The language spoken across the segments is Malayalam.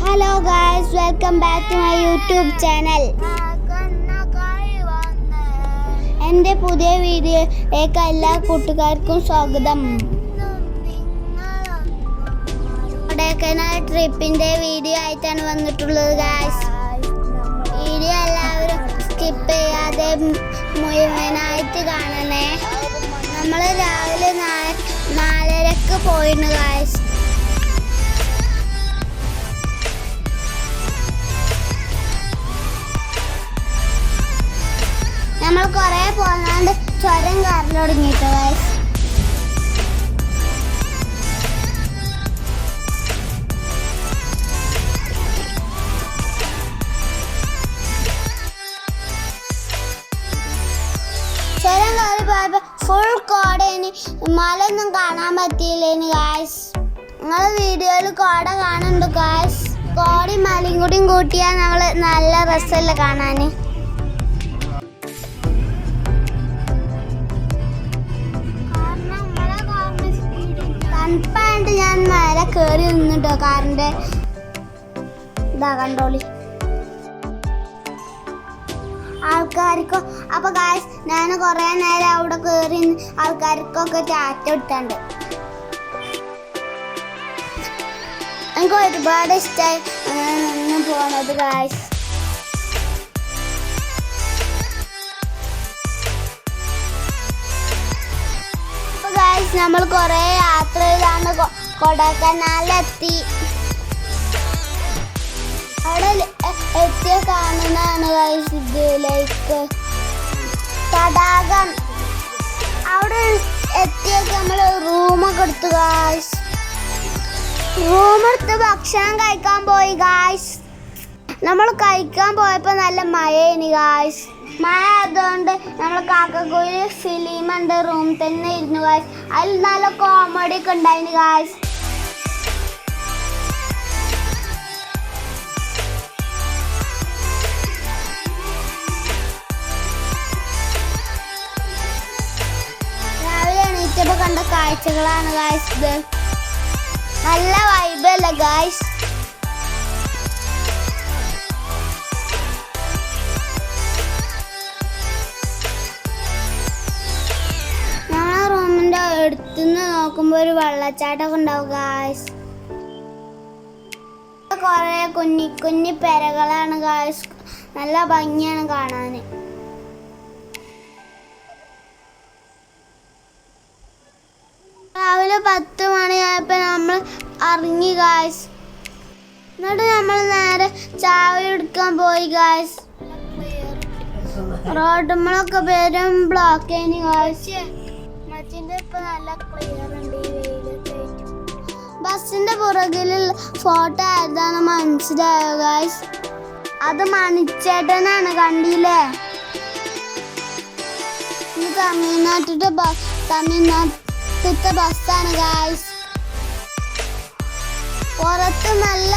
Hello guys welcome back to my YouTube channel എന്റെ പുതിയ വീഡിയോയിലേക്ക് എല്ലാ കൂട്ടുകാർക്കും സ്വാഗതം. കൊടൈക്കനാൽ ട്രിപ്പിന്റെ വീഡിയോ ആയിട്ടാണ് വന്നിട്ടുള്ളത് ഗായ്സ് വീഡിയോ എല്ലാവരും സ്കിപ്പ് ചെയ്യാതെ മുഴുവനായിട്ട് കാണണേ. നമ്മൾ രാവിലെ നാലരക്ക് പോയിരുന്നു ഗായ്സ് കൊറേ പോകാണ്ട് ചുരം കയറി തുടങ്ങിയിട്ട് ഗായ്സ് ചുരം കയറി പോയപ്പോ ഫുൾ കോടേന്. മലയൊന്നും കാണാൻ പറ്റിയില്ലേന് ഗായ്സ് നിങ്ങളെ വീഡിയോയിൽ കോട കാണുന്നുണ്ട് ഗായ്സ് കോടയും മലയും കൂടിയും കൂട്ടിയാൽ ഞങ്ങൾ നല്ല രസമല്ലേ കാണാന്. തണുപ്പായിട്ട് ഞാൻ നേരെ കയറി നിന്നിട്ടോ കാറിന്റെ ഇതാ കണ്ടോളി. ആൾക്കാർക്കോ അപ്പൊ ഗായ്സ് ഞാൻ കുറെ നേരം അവിടെ കയറി ആൾക്കാർക്കൊക്കെ ടാറ്റ ഇട്ടുണ്ട്. എനിക്ക് ഒരുപാട് ഇഷ്ടമായി നിന്ന് പോണത് ഗായ്സ് നമ്മൾ കുറെ യാത്ര ചെയ്താണ് കൊ- കൊടൈക്കനാലിലെത്തി അവിടെ എത്തിയ കാണുന്നതാണ് ഇതിലേക്ക് ഇത് ലൈക്ക് തടാകം. അവിടെ എത്തിയൊക്കെ നമ്മൾ റൂമൊക്കെ എടുത്തു ഗായ്സ് റൂമെടുത്ത് ഭക്ഷണം കഴിക്കാൻ പോയി ഗായ്സ് നമ്മൾ കഴിക്കാൻ പോയപ്പോൾ നല്ല മഴയാണ് ഗായ്സ് മഴ ആയതുകൊണ്ട് നമ്മൾ കാക്കക്കുയിൽ ഫിലിം ഉണ്ട് റൂം തന്നെ ഇരുന്നു ഗായ്സ് അതിൽ നല്ല കോമഡി ഒക്കെ ഉണ്ടായിരുന്നു ഗായ്സ് കണ്ട കാഴ്ചകളാണ് ഗായ്സ് ഇത്. നല്ല വൈബല്ല ഗായ്സ് ഞങ്ങളെ റൂമിന്റെ അടുത്തുനിന്ന് നോക്കുമ്പോ ഒരു വെള്ളച്ചാട്ടമൊക്കെ ഉണ്ടാവും ഗായ്സ് കൊറേ കുഞ്ഞി കുഞ്ഞി പെരകളാണ് ഗായ്സ് നല്ല ഭംഗിയാണ് കാണാന്. രാവിലെ പത്ത് മണിയായപ്പോ നമ്മൾ അറിഞ്ഞു ഗായ്സ് എന്നിട്ട് നമ്മൾ നേരെ ചായ എടുക്കാൻ പോയി ഗായ്സ് റോഡുമ്മളൊക്കെ പേരും ബ്ലോക്ക് ചെയ്യുന്നു ഗായ്സ് മച്ചിന്റെ ഇപ്പൊ നല്ല ക്ലിയർ ഉണ്ട് പുറകിലുള്ള ഫോട്ടോ ഏതാണ് മനസ്സിലായോ ഗായ്സ് അത് മണിച്ചേട്ടനാണ് കണ്ടില്ലേ? ഇത് തമിഴ്നാട്ടിലെ തമിഴ്നാട്ടിലത്തെ ബസ്സാണ് ഗായ്സ് പുറത്ത് നല്ല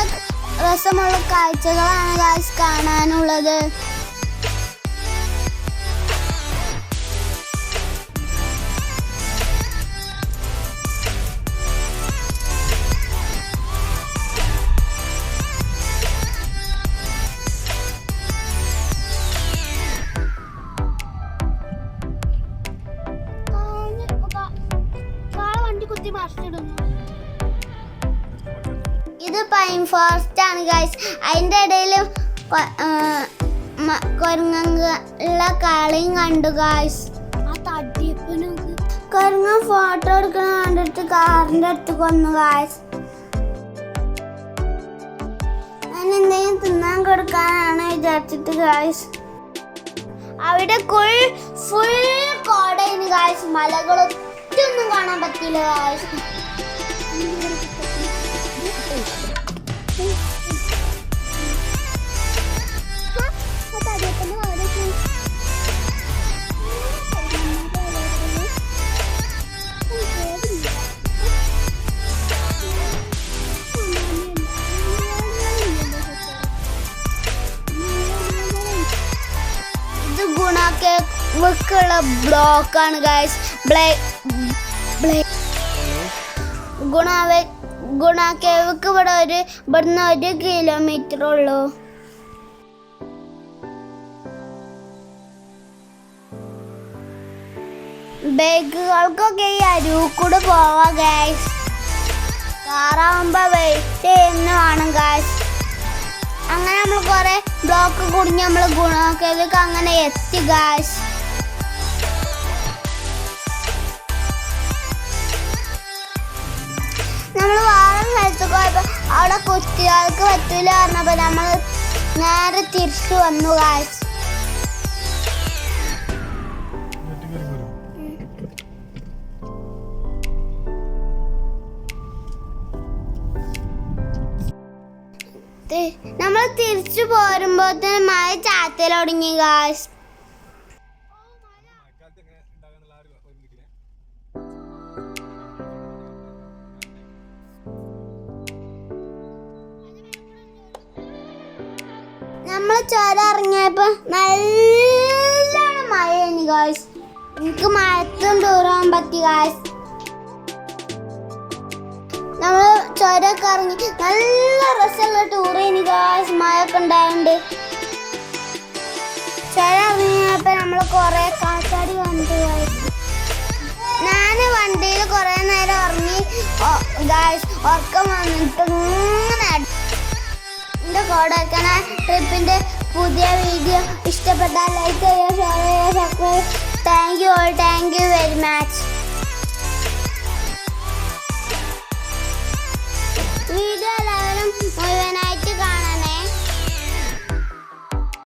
രസമുള്ള കാഴ്ചകളാണ് ഗായ്സ് കാണാനുള്ളത്. പൈൻ ഫോറസ്റ്റ് ആണ് ഗൈസ് അതിന്റെ ഇടയിൽ കൊരങ്ങുള്ള കളിയും കണ്ടു ഗൈസ് കൊരങ്ങ ഫോട്ടോ എടുക്കണ കണ്ടിട്ട് കാറിന്റെ അടുത്ത് കൊന്നു ഗൈസ് ഞാൻ എന്തെങ്കിലും തിന്നാൻ കൊടുക്കാനാണ് വിചാരിച്ചിട്ട് ഗൈസ് അവിടെ ഫുൾ ഫുൾ കോടയിന് ഗായ്സ് മലകളൊറ്റൊന്നും കാണാൻ പറ്റിയില്ല ഗായ്സ് വെക്കുള്ള ബ്ലോക്കാണ് ബ്ലേ ഗുണാവെ ഗുണ കേവ്ക്ക് ഇവിടെ ഒരു ഇവിടുന്ന് ഒരു കിലോമീറ്റർ ഉള്ളൂ. ബൈക്കുകൾക്കൊക്കെ ഈ അരുക്കൂടെ പോവാ ഗൈസ് കാറാവുമ്പോ വെയിറ്റ് ചെയ്യുന്ന വേണം ഗൈസ് അങ്ങനെ നമ്മൾ കുറെ ബ്ലോക്ക് കുടിഞ്ഞ് നമ്മൾ ഗുണക്കേവിക്ക് അങ്ങനെ എത്തി ഗൈസ് നമ്മൾ വേറെ സ്ഥലത്ത് പോയപ്പോ അവിടെ കുട്ടികൾക്ക് പറ്റൂല പറഞ്ഞപ്പോ നമ്മൾ നേരെ തിരിച്ചു വന്നു കാഴ്ച നമ്മൾ തിരിച്ചു പോരുമ്പോത്തിന് മഴ ചാത്തൽ തുടങ്ങി നമ്മൾ ചോര ഇറങ്ങിയപ്പോ നല്ലോണം മഴയാണ് ഗായ്സ് എനിക്ക് മഴത്തും ദൂരം പറ്റി ഗായ്സ് നമ്മൾ ചുരമൊക്കെ ഇറങ്ങി നല്ല രസമുള്ള ടൂർ ഇനി ഗായ്സ് മഴയൊക്കെ ഉണ്ടായോണ്ട്. ചുരം ഇറങ്ങിയപ്പോ നമ്മൾ കൊറേ കാറ്റാടി വന്നിട്ട് ഗായ്സ് ഞാൻ വണ്ടിയിൽ കുറെ നേരം ഇറങ്ങി ഗായ്സ് ഉറക്കം വന്നിട്ട് ഇങ്ങനെ वीडियो इष्टा लाइक थैंक यू और थैंक यू वेरी मच